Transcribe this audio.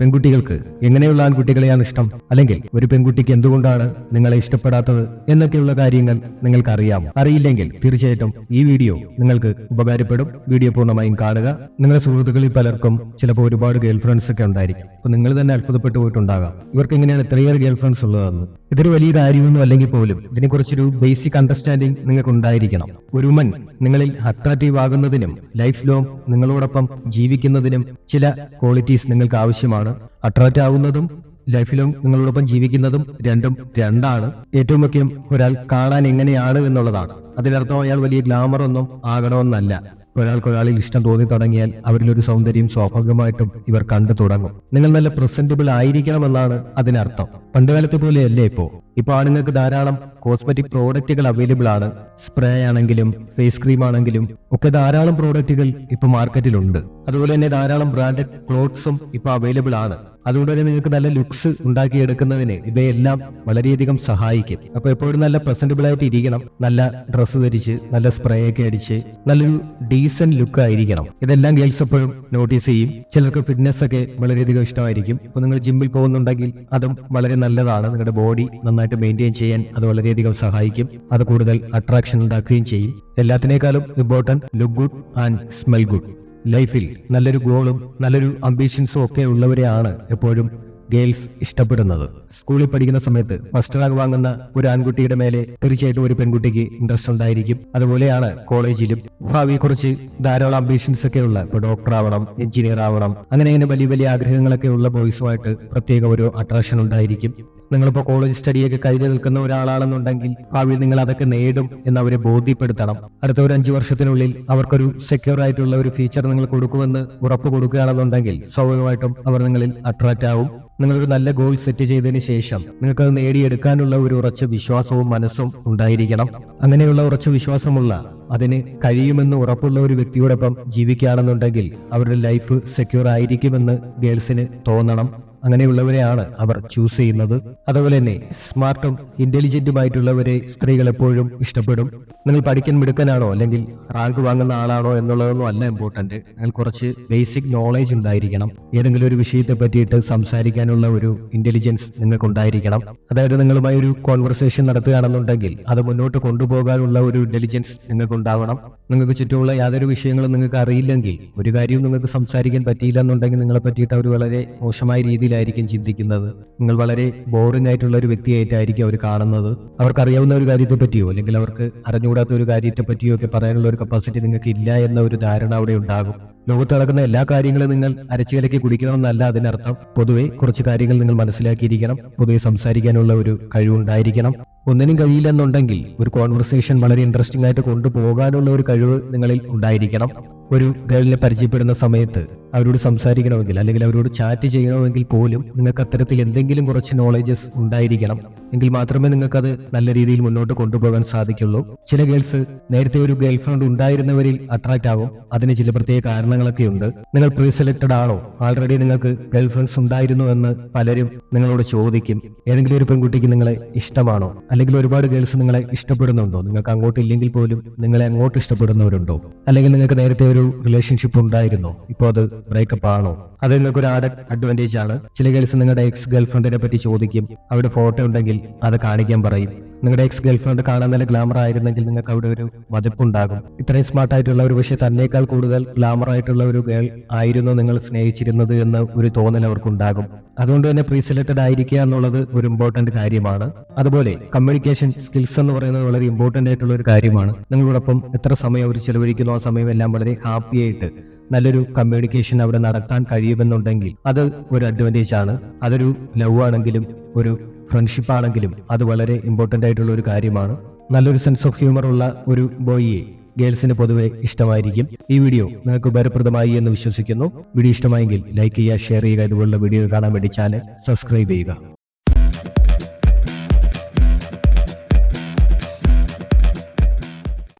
പെൺകുട്ടികൾക്ക് എങ്ങനെയുള്ള ആൺകുട്ടികളെയാണ് ഇഷ്ടം? അല്ലെങ്കിൽ ഒരു പെൺകുട്ടിക്ക് എന്തുകൊണ്ടാണ് നിങ്ങളെ ഇഷ്ടപ്പെടാത്തത്? എന്നൊക്കെയുള്ള കാര്യങ്ങൾ നിങ്ങൾക്ക് അറിയാം അറിയില്ലെങ്കിൽ തീർച്ചയായിട്ടും ഈ വീഡിയോ നിങ്ങൾക്ക് ഉപകാരപ്പെടും. വീഡിയോ പൂർണമായും കാണുക. നിങ്ങളുടെ സുഹൃത്തുക്കളിൽ പലർക്കും ചിലപ്പോൾ ഒരുപാട് ഗേൾ ഫ്രണ്ട്സ് ഒക്കെ ഉണ്ടായിരിക്കും. അപ്പൊ നിങ്ങൾ തന്നെ അത്ഭുതപ്പെട്ടു പോയിട്ടുണ്ടാകാം. ഇവർക്ക് എങ്ങനെയാണ് ഇത്രയേറെ ഗേൾ ഫ്രണ്ട്സ് ഉള്ളതെന്ന്. ഇതൊരു വലിയ കാര്യമൊന്നും അല്ലെങ്കിൽ പോലും ഇതിനെക്കുറിച്ചൊരു ബേസിക് അണ്ടർസ്റ്റാൻഡിംഗ് നിങ്ങൾക്ക് ഉണ്ടായിരിക്കണം ഒരു ഉമൻ നിങ്ങളിൽ അട്രാക്റ്റീവ് ആകുന്നതിനും ലൈഫ് ലോങ് നിങ്ങളോടൊപ്പം ജീവിക്കുന്നതിനും ചില ക്വാളിറ്റീസ് നിങ്ങൾക്ക് ആവശ്യമാണ്. അട്രാക്റ്റ് ആവുന്നതും ലൈഫ് ലോങ് നിങ്ങളോടൊപ്പം ജീവിക്കുന്നതും രണ്ടും രണ്ടാണ്. ഏറ്റവും മുഖ്യം ഒരാൾ കാണാൻ എങ്ങനെയാണ് എന്നുള്ളതാണ്. അതിനർത്ഥം അയാൾ വലിയ ഗ്ലാമർ ഒന്നും ആകണമെന്നല്ല. ഒരാൾക്ക് ഒരാളിൽ ഇഷ്ടം തോന്നി തുടങ്ങിയാൽ അവരിലൊരു സൗന്ദര്യം സ്വാഭാവികമായിട്ടും ഇവർ കണ്ടു തുടങ്ങും. നിങ്ങൾ നല്ല പ്രസന്റബിൾ ആയിരിക്കണമെന്നാണ് അതിനർത്ഥം. പണ്ടുകാലത്തെ പോലെയല്ലേ ഇപ്പോ? ഇപ്പൊ ആണുങ്ങൾക്ക് ധാരാളം കോസ്മെറ്റിക് പ്രോഡക്റ്റുകൾ അവൈലബിൾ ആണ്. സ്പ്രേ ആണെങ്കിലും ഫേസ് ക്രീം ആണെങ്കിലും ഒക്കെ ധാരാളം പ്രോഡക്റ്റുകൾ ഇപ്പോൾ മാർക്കറ്റിലുണ്ട് അതുപോലെ തന്നെ ധാരാളം ബ്രാൻഡഡ് ക്ലോത്ത്സും ഇപ്പോൾ അവൈലബിൾ ആണ്. അതുകൊണ്ട് തന്നെ നിങ്ങൾക്ക് നല്ല ലുക്സ് ഉണ്ടാക്കിയെടുക്കുന്നതിന് ഇവയെല്ലാം വളരെയധികം സഹായിക്കും. അപ്പോൾ എപ്പോഴും നല്ല പ്രസന്റബിൾ ആയിട്ട് ഇരിക്കണം. നല്ല ഡ്രസ്സ് ധരിച്ച് നല്ല സ്പ്രേ ഒക്കെ അടിച്ച് നല്ലൊരു ഡീസന്റ് ലുക്ക് ആയിരിക്കണം. ഇതെല്ലാം ഗേൾസ് എപ്പോഴും നോട്ടീസ് ചെയ്യും. ചിലർക്ക് ഫിറ്റ്നസ് ഒക്കെ വളരെയധികം ഇഷ്ടമായിരിക്കും. അപ്പോൾ നിങ്ങൾ ജിമ്മിൽ പോകുന്നുണ്ടെങ്കിൽ അതും വളരെ നല്ലതാണ്. നിങ്ങളുടെ ബോഡി നന്നായിട്ട് മെയിന്റെയിൻ ചെയ്യാൻ അത് വളരെയധികം സഹായിക്കും. അത് കൂടുതൽ അട്രാക്ഷൻ ഉണ്ടാക്കുകയും ചെയ്യും. എല്ലാത്തിനേക്കാളും important look good and smell good ലൈഫിൽ നല്ലൊരു ഗോളും നല്ലൊരു അംബീഷൻസും ഒക്കെ ഉള്ളവരെയാണ് എപ്പോഴും ഗേൾസ് ഇഷ്ടപ്പെടുന്നത്. സ്കൂളിൽ പഠിക്കുന്ന സമയത്ത് ഫസ്റ്റ് റാങ്ക് വാങ്ങുന്ന ഒരു ആൺകുട്ടിയുടെ മേലെ തീർച്ചയായിട്ടും ഒരു പെൺകുട്ടിക്ക് ഇൻട്രസ്റ്റ് ഉണ്ടായിരിക്കും. അതുപോലെയാണ് കോളേജിലും ഭാവിയെക്കുറിച്ച് ധാരാളം അംബീഷൻസ് ഒക്കെ ഉള്ള ഇപ്പോൾ ഡോക്ടർ ആവണം എഞ്ചിനീയർ ആവണം അങ്ങനെ അങ്ങനെ വലിയ വലിയ ആഗ്രഹങ്ങളൊക്കെ ഉള്ള ബോയ്സുമായിട്ട് പ്രത്യേക ഒരു അട്രാക്ഷൻ ഉണ്ടായിരിക്കും. നിങ്ങളിപ്പോൾ കോളേജ് സ്റ്റഡിയൊക്കെ കഴിഞ്ഞ് നിൽക്കുന്ന ഒരാളാണെന്നുണ്ടെങ്കിൽ ഭാവിയിൽ നിങ്ങൾ അതൊക്കെ നേടും എന്ന് അവരെ ബോധ്യപ്പെടുത്തണം. അടുത്ത ഒരു അഞ്ചു വർഷത്തിനുള്ളിൽ അവർക്കൊരു സെക്യൂർ ആയിട്ടുള്ള ഒരു ഫീച്ചർ നിങ്ങൾ കൊടുക്കുമെന്ന് ഉറപ്പ് കൊടുക്കുകയാണെന്നുണ്ടെങ്കിൽ സ്വാഭാവികമായിട്ടും അവർ നിങ്ങളിൽ അട്രാക്റ്റ് ആവും. നിങ്ങളൊരു നല്ല ഗോൾ സെറ്റ് ചെയ്തതിന് ശേഷം നിങ്ങൾക്ക് അത് നേടിയെടുക്കാനുള്ള ഒരു ഉറച്ച വിശ്വാസവും മനസ്സും ഉണ്ടായിരിക്കണം. അങ്ങനെയുള്ള ഉറച്ച വിശ്വാസമുള്ള അതിന് കഴിയുമെന്ന് ഉറപ്പുള്ള ഒരു വ്യക്തിയോടൊപ്പം ജീവിക്കുകയാണെന്നുണ്ടെങ്കിൽ അവരുടെ ലൈഫ് സെക്യൂർ ആയിരിക്കുമെന്ന് ഗേൾസിന് തോന്നണം. അങ്ങനെയുള്ളവരെയാണ് അവർ ചൂസ് ചെയ്യുന്നത്. അതുപോലെ തന്നെ സ്മാർട്ടും ഇന്റലിജന്റുമായിട്ടുള്ളവരെ സ്ത്രീകൾ എപ്പോഴും ഇഷ്ടപ്പെടും. നിങ്ങൾ പഠിക്കാൻ മിടുക്കനാണോ? അല്ലെങ്കിൽ റാങ്ക് വാങ്ങുന്ന ആളാണോ എന്നുള്ളതൊന്നും അല്ല ഇമ്പോർട്ടന്റ് നിങ്ങൾ കുറച്ച് ബേസിക് നോളേജ് ഉണ്ടായിരിക്കണം. ഏതെങ്കിലും ഒരു വിഷയത്തെ പറ്റിയിട്ട് സംസാരിക്കാനുള്ള ഒരു ഇന്റലിജൻസ് നിങ്ങൾക്ക് ഉണ്ടായിരിക്കണം അതായത് നിങ്ങളുമായി ഒരു കോൺവെർസേഷൻ നടത്തുകയാണെന്നുണ്ടെങ്കിൽ അത് മുന്നോട്ട് കൊണ്ടുപോകാനുള്ള ഒരു ഇന്റലിജൻസ് നിങ്ങൾക്ക് ഉണ്ടാവണം നിങ്ങൾക്ക് ചുറ്റുമുള്ള യാതൊരു വിഷയങ്ങളും നിങ്ങൾക്ക് അറിയില്ലെങ്കിൽ ഒരു കാര്യവും നിങ്ങൾക്ക് സംസാരിക്കാൻ പറ്റിയില്ല എന്നുണ്ടെങ്കിൽ നിങ്ങളെ പറ്റിയിട്ട് അവർ വളരെ മോശമായ രീതിയിലായിരിക്കും ചിന്തിക്കുന്നത്. നിങ്ങൾ വളരെ ബോറിംഗ് ആയിട്ടുള്ള ഒരു വ്യക്തിയായിട്ടായിരിക്കും അവർ കാണുന്നത്. അവർക്ക് അറിയാവുന്ന ഒരു കാര്യത്തെ പറ്റിയോ അല്ലെങ്കിൽ അവർക്ക് അറിഞ്ഞുകൂടാത്ത ഒരു കാര്യത്തെ പറ്റിയോ ഒക്കെ പറയാനുള്ള ഒരു കപ്പാസിറ്റി നിങ്ങൾക്ക് ഇല്ല എന്ന ഒരു ധാരണ അവിടെ ഉണ്ടാകും. ലോകത്ത് നടക്കുന്ന എല്ലാ കാര്യങ്ങളും നിങ്ങൾ അരച്ചുകലക്കി കുടിക്കണമെന്നല്ല അതിനർത്ഥം. പൊതുവെ കുറച്ച് കാര്യങ്ങൾ നിങ്ങൾ മനസ്സിലാക്കിയിരിക്കണം. പൊതുവെ സംസാരിക്കാനുള്ള ഒരു കഴിവുണ്ടായിരിക്കണം. ഒന്നിനും കഴിയില്ലെന്നുണ്ടെങ്കിൽ ഒരു കോൺവെർസേഷൻ വളരെ ഇൻട്രസ്റ്റിംഗ് ആയിട്ട് കൊണ്ടുപോകാനുള്ള ഒരു കഴിവ് നിങ്ങളിൽ ഉണ്ടായിരിക്കണം. ഒരു ഗേളിനെ പരിചയപ്പെടുന്ന സമയത്ത് അവരോട് സംസാരിക്കണമെങ്കിൽ അല്ലെങ്കിൽ അവരോട് ചാറ്റ് ചെയ്യണമെങ്കിൽ പോലും നിങ്ങൾക്ക് അത്തരത്തിൽ എന്തെങ്കിലും കുറച്ച് നോളജസ് ഉണ്ടായിരിക്കണം. എങ്കിൽ മാത്രമേ നിങ്ങൾക്കത് നല്ല രീതിയിൽ മുന്നോട്ട് കൊണ്ടുപോകാൻ സാധിക്കുള്ളൂ. ചില ഗേൾസ് നേരത്തെ ഒരു ഗേൾ ഫ്രണ്ട് ഉണ്ടായിരുന്നവരിൽ അട്രാക്റ്റ് ആവും. അതിന് ചില പ്രത്യേക കാരണങ്ങളൊക്കെ ഉണ്ട്. നിങ്ങൾ പ്രീ സെലക്ടഡ് ആണോ? ആൾറെഡി നിങ്ങൾക്ക് ഗേൾ ഫ്രണ്ട്സ് ഉണ്ടായിരുന്നു എന്ന് പലരും നിങ്ങളോട് ചോദിക്കും. ഏതെങ്കിലും ഒരു പെൺകുട്ടിക്ക് നിങ്ങളെ ഇഷ്ടമാണോ? അല്ലെങ്കിൽ ഒരുപാട് ഗേൾസ് നിങ്ങളെ ഇഷ്ടപ്പെടുന്നുണ്ടോ? നിങ്ങൾക്ക് അങ്ങോട്ട് ഇല്ലെങ്കിൽ പോലും നിങ്ങളെ അങ്ങോട്ട് ഇഷ്ടപ്പെടുന്നവരുണ്ടോ? അല്ലെങ്കിൽ നിങ്ങൾക്ക് നേരത്തെ ഒരു റിലേഷൻഷിപ്പ് ഉണ്ടായിരുന്നോ? ഇപ്പോൾ അത് ബ്രേക്കപ്പ് ആണോ? അത് നിങ്ങൾക്ക് ഒരു ആഡ് അഡ്വാന്റേജ് ആണ്. ചില ഗേൾസ് നിങ്ങളുടെ എക്സ് ഗേൾഫ്രണ്ടിനെ പറ്റി ചോദിക്കും. അവിടെ ഫോട്ടോ ഉണ്ടെങ്കിൽ അത് കാണിക്കാൻ പറയും. നിങ്ങളുടെ എക്സ് ഗേൾഫ്രണ്ട് കാണാൻ നല്ല ഗ്ലാമർ ആയിരുന്നെങ്കിൽ നിങ്ങൾക്ക് അവിടെ ഒരു മതിപ്പുണ്ടാകും ഇത്രയും സ്മാർട്ട് ആയിട്ടുള്ള ഒരു പക്ഷേ തന്നേക്കാൾ കൂടുതൽ ഗ്ലാമർ ആയിട്ടുള്ള ഒരു ഗേൾ ആയിരുന്നു നിങ്ങൾ സ്നേഹിച്ചിരുന്നത് എന്ന് ഒരു തോന്നൽ അവർക്കുണ്ടാകും. അതുകൊണ്ട് തന്നെ പ്രീ സെലക്ടഡ് ആയിരിക്കുക എന്നുള്ളത് ഒരു ഇമ്പോർട്ടന്റ് കാര്യമാണ്. അതുപോലെ കമ്മ്യൂണിക്കേഷൻ സ്കിൽസ് എന്ന് പറയുന്നത് വളരെ ഇമ്പോർട്ടന്റ് ആയിട്ടുള്ള ഒരു കാര്യമാണ്. നിങ്ങളോടൊപ്പം എത്ര സമയം അവർ ചെലവഴിക്കുന്നു ആ സമയം എല്ലാം വളരെ ഹാപ്പി ആയിട്ട് നല്ലൊരു കമ്മ്യൂണിക്കേഷൻ അവിടെ നടത്താൻ കഴിയുമെന്നുണ്ടെങ്കിൽ അത് ഒരു അഡ്വാന്റേജ് ആണ്. അതൊരു ലവ് ആണെങ്കിലും ഒരു ഫ്രണ്ട്ഷിപ്പ് ആണെങ്കിലും അത് വളരെ ഇമ്പോർട്ടന്റ് ആയിട്ടുള്ള ഒരു കാര്യമാണ്. നല്ലൊരു സെൻസ് ഓഫ് ഹ്യൂമർ ഉള്ള ഒരു ബോയിയെ ഗേൾസിന് പൊതുവെ ഇഷ്ടമായിരിക്കും. ഈ വീഡിയോ നിങ്ങൾക്ക് ഉപകാരപ്രദമായി എന്ന് വിശ്വസിക്കുന്നു. വീഡിയോ ഇഷ്ടമായെങ്കിൽ ലൈക്ക് ചെയ്യുക ഷെയർ ചെയ്യുക ഇതുപോലുള്ള വീഡിയോ കാണാൻ വേണ്ടി ചാനൽ സബ്സ്ക്രൈബ് ചെയ്യുക.